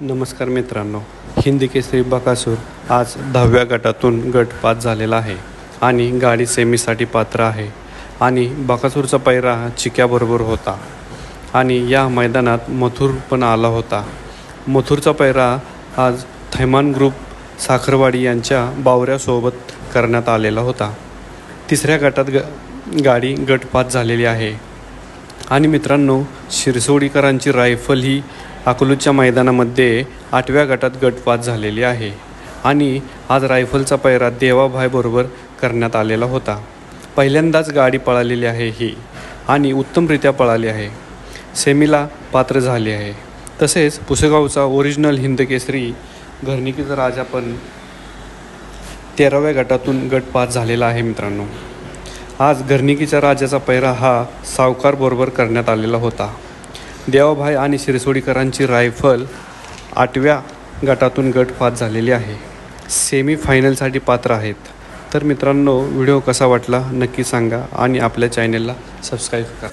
नमस्कार मित्रांनो हिंदी केसरी बकासूर आज दहाव्या गटातून गट पास झालेला आहे आणि गाडी सेमीसाठी पात्र आहे आणि बकासूरचा पैरा चिक्याबरोबर होता आणि या मैदानात मथुर पण आला होता. मथुरचा पैरा आज थैमान ग्रुप साखरवाडी यांच्या बावऱ्यासोबत करण्यात आलेला होता. तिसऱ्या गटात ग गाडी गटपास झालेली आहे. आणि मित्रांनो शिरसोडीकरांची रायफल ही अकलूजच्या मैदानामध्ये आठव्या गटात गटवाद झालेली आहे आणि आज रायफलचा पैरा देवाभायबरोबर करण्यात आलेला होता. पहिल्यांदाच गाडी पळालेली आहे ही आणि उत्तमरित्या पळाली आहे. सेमीला पात्र झाली आहे. तसेच पुसेगावचा ओरिजिनल हिंदकेसरी घरणिकीचा राजा पण तेराव्या गटातून गट पास झालेला आहे मित्रांनो. आज घरणिकीच्या राजाचा पैरा हा सावकारबरोबर करण्यात आलेला होता. देवाभाई आणि शिरसोडीकरांची रायफल आठव्या गटातून गट पास झालेली आहे. सेमी फायनलसाठी पात्र आहेत. तर मित्रांनो व्हिडिओ कसा वाटला नक्की सांगा आणि आपल्या चॅनेलला सबस्क्राईब करा.